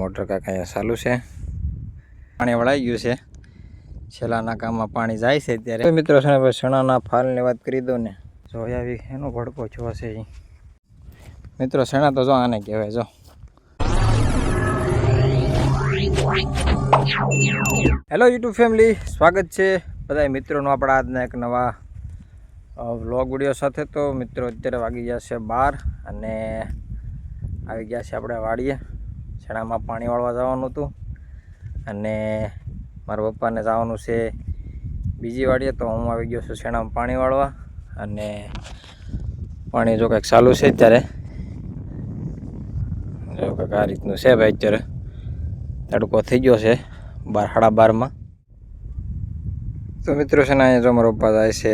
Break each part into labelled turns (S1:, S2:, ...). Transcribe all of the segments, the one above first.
S1: Motor કાંક અહીંયા ચાલુ છે. પાણી વળાઈ ગયું છે. છેલ્લાના કામમાં પાણી જાય છે ત્યારે મિત્રો, છે ને ફાલની વાત કરી દો ને. જો આવી એનો ભડકો જોશે ઈ. મિત્રો સણા તો જો આને કહેવાય, જો. હેલો યુટ્યુબ ફેમિલી સ્વાગત છે બધા મિત્રોનું આપણા આજના એક નવા વ્લોગ વીડિયો સાથે. તો મિત્રો, અત્યારે વાગી ગયા છે બાર અને આવી ગયા છે આપણે વાડીએ. છેણામાં પાણી વાળવા જવાનું હતું. અને મારા પપ્પાને જવાનું છે બીજી વાડીએ, તો હું આવી ગયો છું છેણામાં પાણી વાળવા. અને પાણી જો કંઈક ચાલુ છે અત્યારે. જો કંઈક આ રીતનું છે ભાઈ અત્યારે. તડકો થઈ ગયો છે બાર, સાડા બારમાં. તો મિત્રો છે ને, અહીંયા જો મારો પપ્પા જાય છે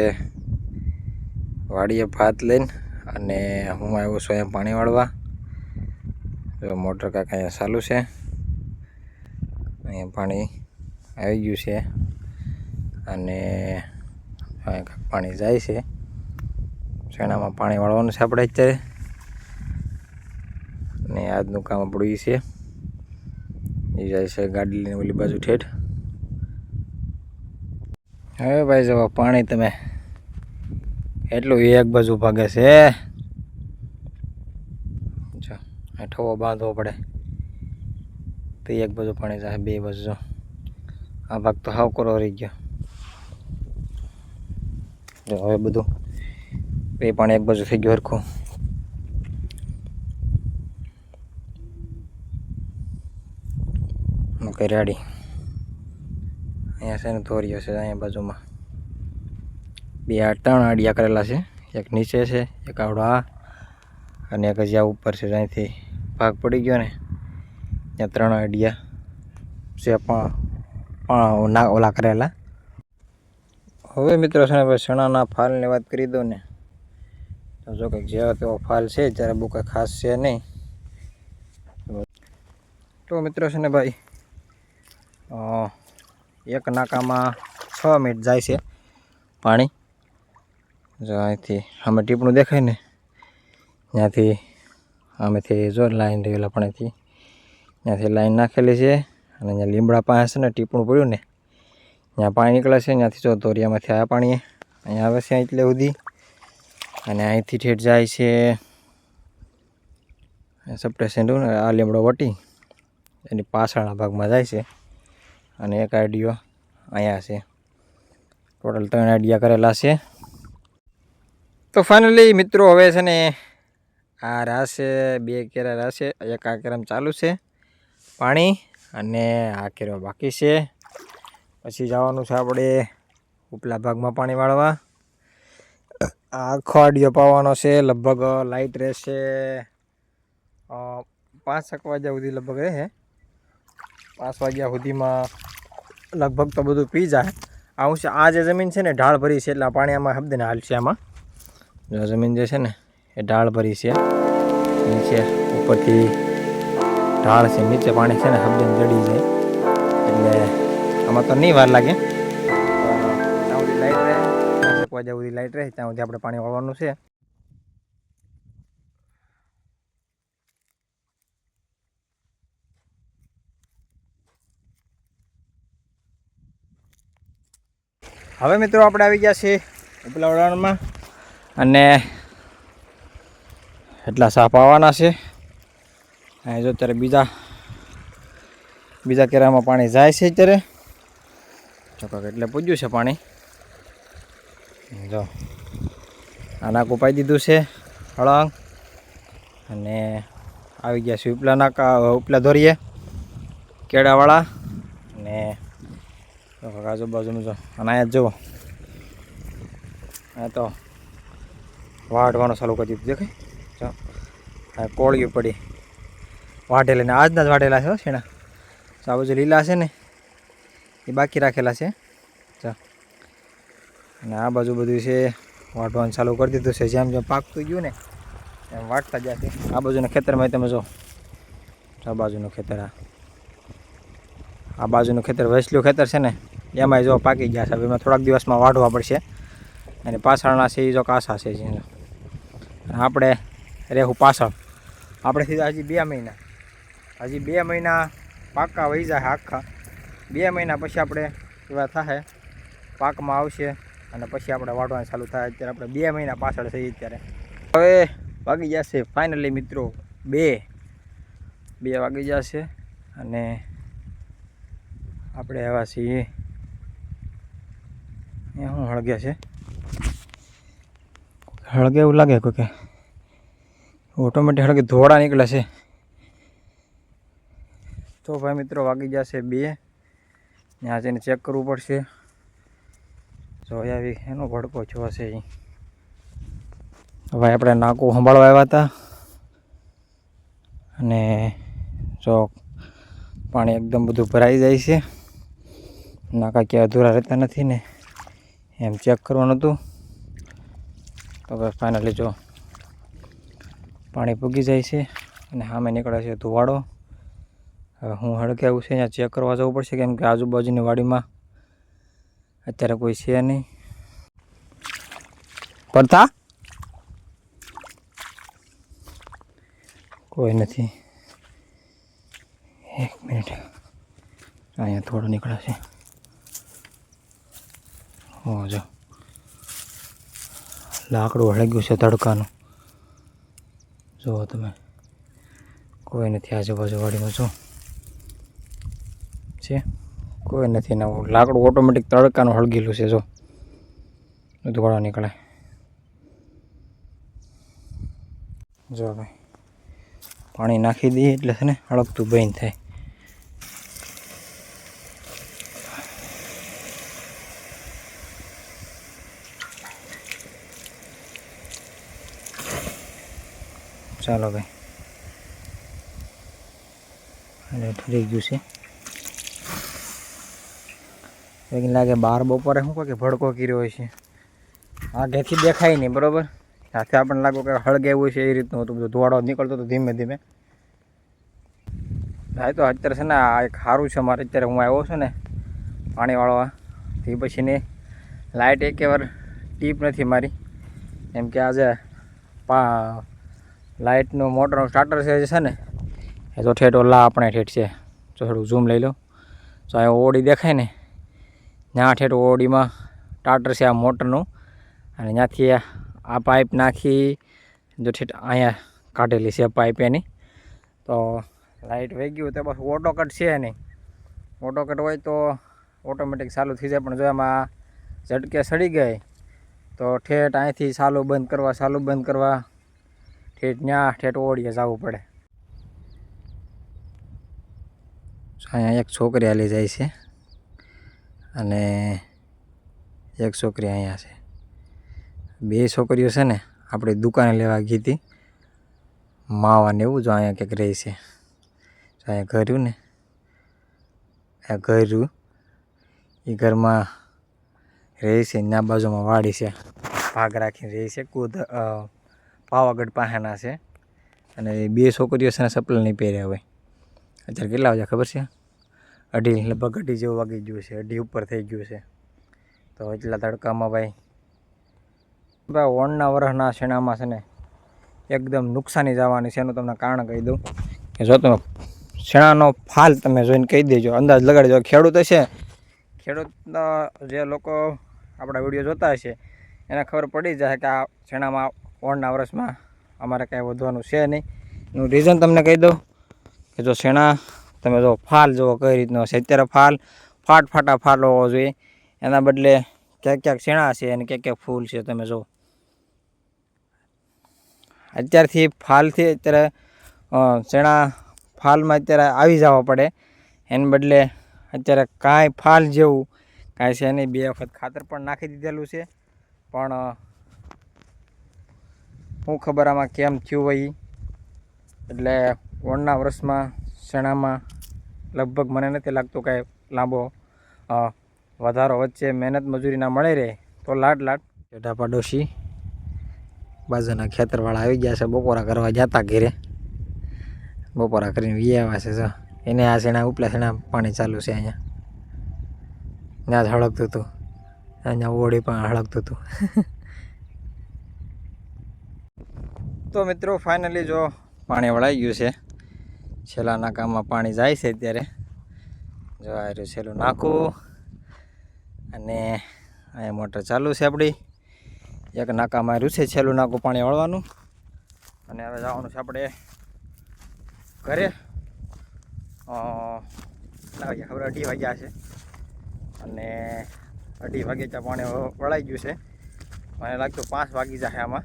S1: વાડીએ ભાત લઈને અને હું આવ્યો છું અહીંયા પાણી વાળવા. જો મોટર કાંક અહીંયા ચાલુ છે. અહીંયા પાણી આવી ગયું છે અને અહીંયા કાંક પાણી જાય છે. શેણામાં પાણી વાળવાનું છે આપણે અત્યારે. ને આજનું કામ આપણું એ છે. એ જાય છે ગાડી લઈને ઓલી બાજુ ઠેઠ. હવે ભાઈ જવા પાણી તમે. એટલું એક બાજુ ભાગે છે. ઠવો બાંધવો પડે. તો એક બાજુ પાણી જાય, બે બાજુ આ ભાગ તો હાવ કરો રહી ગયો. જો હવે બધું બે પાણી એક બાજુ થઈ ગયું હરખું. મકઈ રેડી. અહીંયા છે ને ધોરીઓ છે, અહીંયા બાજુમાં. બે ત્રણ આડિયા કરેલા છે. એક નીચે છે, એક આવડો આ. અને એક ઉપર છે, ત્યાંથી ભાગ પડી ગયો ને, ત્યાં ત્રણ અડિયા છે, પણ ના ઓલા કરેલા. હવે મિત્રો છે ને ચણાના ફાલની વાત કરી દઉં ને, તો જો કંઈક જેવા તેવો ફાલ છે, જ્યારે બહુ કંઈ ખાસ છે નહીં. તો મિત્રો છે ને ભાઈ એક નાકામાં છ મિનિટ જાય છે પાણી. જો અહીંથી અમે ટીપણું દેખાય ને ત્યાંથી આમેથી જો લાઈન રહેલા પાણીથી. ત્યાંથી લાઈન નાખેલી છે અને અહીંયા લીમડા પાસે છે ને ટીપણું પડ્યું ને. ત્યાં પાણી નીકળે છે, ત્યાંથી જો દોરિયામાંથી આ પાણી અહીંયા આવે છે એટલે સુધી. અને અહીંથી ઠેઠ જાય છે. સપ્ટેશન ને, આ લીમડો વટી. એની પાછળના ભાગમાં જાય છે. અને એક આઈડિયો અહીંયા છે. ટોટલ ત્રણ આઈડિયા કરેલા છે. તો ફાઇનલી મિત્રો હવે છે ને આ રાશે બે કેરા રાશે એક આ કેરામ ચાલુ છે પાણી અને આ કેરો બાકી છે. પછી જવાનું છે આપણે ઉપલા ભાગમાં પાણી વાળવા. આખો આડિયો પાવાનો છે, લગભગ લાઇટ રહેશે પાંચ એક વાગ્યા સુધી લગભગ રહે. પાંચ વાગ્યા સુધીમાં લગભગ તો બધું પી જાય. આવું છે, આ જે જમીન છે ને ઢાળ ભરી છે, એટલે પાણી આમાં હબદને હાલ છે આમાં. જો જમીન જે છે ને એ ઢાળ ભરી છે. નીચે ઉપરથી ઢાળ છે. નીચે પાણી છે ને હબદને જડી જાય. એટલે આમાં તો નહીં વાર લાગે. ત્યાં સુધી લાઇટ રહે. સુધી લાઇટ રહે. ત્યાં સુધી આપણે પાણી વાળવાનું છે. હવે મિત્રો આપણે આવી ગયા છીએ ઉપલા વડાણમાં. અને એટલા સાપ આવવાના છે. અહીં જો અત્યારે બીજા બીજા કેરામાં પાણી જાય છે અત્યારે. ચોક્કસ એટલે પૂજ્યું છે પાણી. જો. આ નાકું પાઈ દીધું છે, હળંગ. અને આવી ગયા છે ઉપલા નાકા ઉપલા ધોરીએ, કેળાવાળા. અને આજુબાજુનું જો અને અહીંયા જુઓ. આ તો વાઢવાનું ચાલુ કરી દીધું દેખાય કોળિયું પડી. વાઢેલા ને આજના જ વાઢેલા છે શેણા. તો આ બાજુ લીલા છે ને, એ બાકી રાખેલા છે. અને આ બાજુ બધું છે, વાઢવાનું ચાલુ કરી દીધું છે, જેમ જેમ પાકતું ગયું ને, એમ વાટતા ગયા છે. આ બાજુના ખેતરમાં તમે જો. આ બાજુનું ખેતર આ. આ બાજુનું ખેતર વસલું ખેતર છે ને, એમાંય જો પાકી ગયા છે. એમાં થોડાક દિવસમાં વાઢવા પડશે. અને પાછળના છે એ જો કાસા છે આપણે રહેવું પાછળ. આપણે સીધા હજી બે મહિના. હજી બે મહિના પાકા વહી જાય આખા. બે મહિના પછી આપણે એવા થાય પાકમાં આવશે અને પછી આપણે વાટવાનું ચાલુ થાય. અત્યારે આપણે બે મહિના પાછળ થઈએ અત્યારે. હવે વાગી જશે ફાઇનલી મિત્રો બે. બે વાગી જશે અને આપણે આવ્યા છીએ. એ શું હળગ્યા છે. હળગે એવું લાગે કોઈ કે ઓટોમેટિક હળગે ધોળા નીકળે છે. તો ભાઈ મિત્રો વાગી જશે બે. ત્યાં જઈને ચેક કરવું પડશે. આવી એનો ભડકો જોશે અહીં. ભાઈ આપણે નાકું સંભાળવા આવ્યા હતા. અને જો પાણી એકદમ બધું ભરાઈ જાય છે. નાકા ક્યાં અધૂરા રહેતા નથી ને. એમ ચેક કરવાનું હતું. તો ભાઈ ફાઇનલી જો પાણી પૂગી જાય છે અને સામે નીકળે છે ધુવાડો. હવે હું હડકે આવું છે, અહીંયા ચેક કરવા જવું પડશે કેમ કે આજુબાજુની વાડીમાં અત્યારે કોઈ છે નહીં. પડતા? કોઈ નથી. એક મિનિટ. અહીંયા થોડો નીકળે છે. હો જો. લાકડું હળગ્યું છે તડકાનું. જુઓ તમે. કોઈ નથી આજુબાજુ વાડીમાં જો છે? કોઈ નથી ને લાકડું ઓટોમેટિક તડકાનું હળગેલું છે જો ધોળા નીકળે. જો ભાઈ. પાણી નાખી દઈએ એટલે છે ને હળગતું બંધ થાય. ચાલો ભાઈ. એટલે ઠરી ગયું છે. લેકિન લાગે બાર બપોરે શું કહો કે ભડકો કર્યો હોય છે. આગેથી દેખાય નહીં, બરાબર? સાથે આપણને લાગો કે હળગે એવું છે, એ રીતનું હતું. બધું ધોવાડો નીકળતો હતો ધીમે ધીમે. ભાઈ તો અત્યારે છે ને આ એક સારું છે મારે. અત્યારે હું આવ્યો છું ને પાણીવાળો તે પછીની લાઇટ એક વાર ટીપ નથી મારી. એમ કે આજે લાઇટનું મોટરનું સ્ટાર્ટર છે જે છે ને, એ તો ઠેઠ ઓલા આપણે ઠેઠ છે. તો થોડુંક ઝૂમ લઈ લો. તો આ ઓડી દેખાય ને ત્યાં ઠેઠ ઓડીમાં સ્ટાર્ટર છે આ મોટરનું, અને ત્યાંથી આ પાઇપ નાખી, જો ઠેઠ અહીંયા કાઢેલી છે પાઇપ એની. તો લાઇટ વહી ગયું તો બસ ઓટો છે નહીં ઓટો કટ હોય તો ઓટોમેટિક ચાલુ થઈ જાય, પણ જો એમાં ઝટકે સડી ગઈ, તો ઠેઠ અહીંથી ચાલુ બંધ કરવા, ચાલુ બંધ કરવા ઠેઠ ત્યાં ઠેઠ ઓળીએ જવું પડે. અહીંયા એક છોકરી હાલી જાય છે અને એક છોકરી અહીંયા છે. બે છોકરીઓ છે ને, આપણી દુકાને લેવા ગઈ હતી. માવા એવું જો અહીંયા કંઈક રહી છે. અહીંયા ઘર રહ્યું ને ઘર રહ્યું એ ઘરમાં રહે છે, ના બાજુમાં વાડી છે. ભાગ રાખીને રહે છે કુદ પાવાગઢ પાસેના છે. અને બે છોકરીઓ છે ચપ્પલ નહીં પહેર્યા હોય. અત્યારે કેટલા વાગ્યા ખબર છે? અઢી, લગભગ અઢી જેવું વાગી ગયું છે. અઢી ઉપર થઈ ગયું છે. તો એટલા તડકામાં ભાઈ ભાઈ ઓણના વરસના શેણામાં છે ને એકદમ નુકસાની જવાની છે. એનું તમને કારણ કહી દઉં કે જો તમે શેણાનો ફાલ તમે જોઈને કહી દેજો. અંદાજ લગાડી દો ખેડૂત હશે. ખેડૂતના જે લોકો આપણા વીડિયો જોતા હશે, એને ખબર પડી જાય કે આ શેણામાં ઓણના વર્ષમાં અમારે કાંઈ વધવાનું છે નહીં. એનું રીઝન તમને કહી દઉં કે જો શેણા, તમે જો ફાલ જુઓ કઈ રીતનો છે. અત્યારે ફાલ ફાટ ફાટા ફાલ હોવો જોઈએ. એના બદલે ક્યાંક ક્યાંક શેણા છે અને ક્યાંક ક્યાંક ફૂલ છે, તમે જુઓ. અત્યારથી ફાલથી અત્યારે શેણા ફાલમાં અત્યારે આવી જવા પડે. એને બદલે અત્યારે કાંઈ ફાલ જેવું કાંઈ છે નહીં. બે વખત ખાતર પણ નાખી દીધેલું છે. પણ શું ખબર આમાં કેમ થયું હોય એટલે ઓણના વર્ષમાં શેણામાં, લગભગ મને નથી લાગતું કાંઈ લાંબો વધારો વચ્ચે મહેનત મજૂરી ના મળે રહે તો લાટ લાટ ઢાપા પાડોશી, બાજુના ખેતરવાળા આવી ગયા છે, બપોરા કરવા જતા ઘેરે. બપોરા કરીને વી આવ્યા છે એને આ શેણા, ઉપલા શેણા પાણી ચાલુ છે અહીંયા. ત્યાં જ હળગતું હતું. અહીંયા ઓળી પણ હળગતું હતું. તો મિત્રો ફાઇનલી જો પાણી વળાઈ ગયું છે. છેલ્લા નાકામાં પાણી જાય છે અત્યારે. જો આ રહ્યું છેલ્લું નાખું. અને અહીંયા મોટર ચાલુ છે આપણી. એક નાકામાં રહ્યું છે છેલ્લું નાકું પાણી વળવાનું. અને હવે જવાનું છે આપણે ઘરે. ખબર અઢી વાગ્યા છે. અને અઢી વાગે ત્યાં પાણી વળાઈ ગયું છે. મને લાગતું પાંચ વાગી જશે આમાં.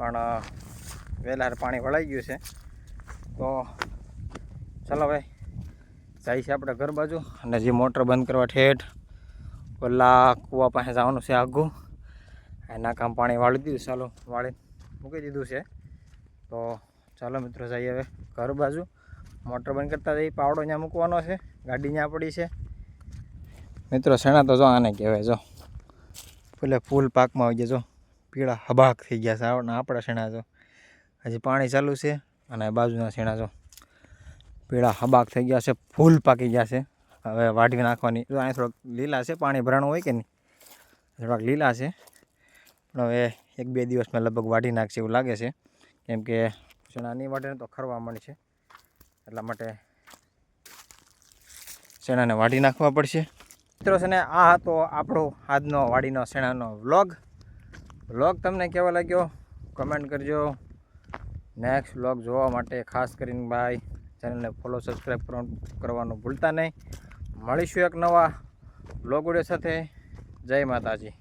S1: પણ વહેલા પાણી વળાઈ ગયું છે. તો, ચાલો ભાઈ, જાય છે આપણે ઘર બાજુ અને જે મોટર બંધ કરવા ઠેઠ ઓલા કૂવા પાસે જવાનું છે આઘું એના કામ પાણી વાળી દીધું, ચાલો વાળી મૂકી દીધું છે. તો, ચાલો મિત્રો, જઈએ હવે ઘર બાજુ. મોટર બંધ કરતા જઈએ પાવડો ત્યાં મૂકવાનો છે, ગાડી ત્યાં પડી છે. મિત્રો શેણા તો જો આને કહેવાય, જો. ફૂલે ફૂલ પાકમાં આવી ગયા જો. પીળા હબાક થઈ ગયા છે. આપણા શેણા જો. હજી પાણી ચાલુ છે અને બાજુના શેણા જો. પીળા હબાક થઈ ગયા છે, ફૂલ પાકી ગયા છે. હવે વાઢી નાખવાની. જો અહીંયા થોડોક લીલા છે, પાણી ભરાણું હોય કે નહીં? થોડાક લીલા છે. પણ હવે એક બે દિવસમાં લગભગ વાઢી નાખશે એવું લાગે છે. કેમ કે શેણા નહીં તો ખરવા મળશે. એટલા માટે શેણાને વાઢી નાખવા પડશે. મિત્રો છે ને, આ હતો આપણો આજનો વાડીનો શેણાનો વ્લોગ. વ્લોગ તમને કેવો લાગ્યો? કમેન્ટ કરજો. નેક્સ્ટ વ્લોગ જોવા માટે ખાસ કરીને ભાઈ, ચેનલને ફોલો સબસ્ક્રાઈબ કરવાનું ભૂલતા નહીં. મળીશું એક નવા વ્લોગ સાથે. જય માતાજી.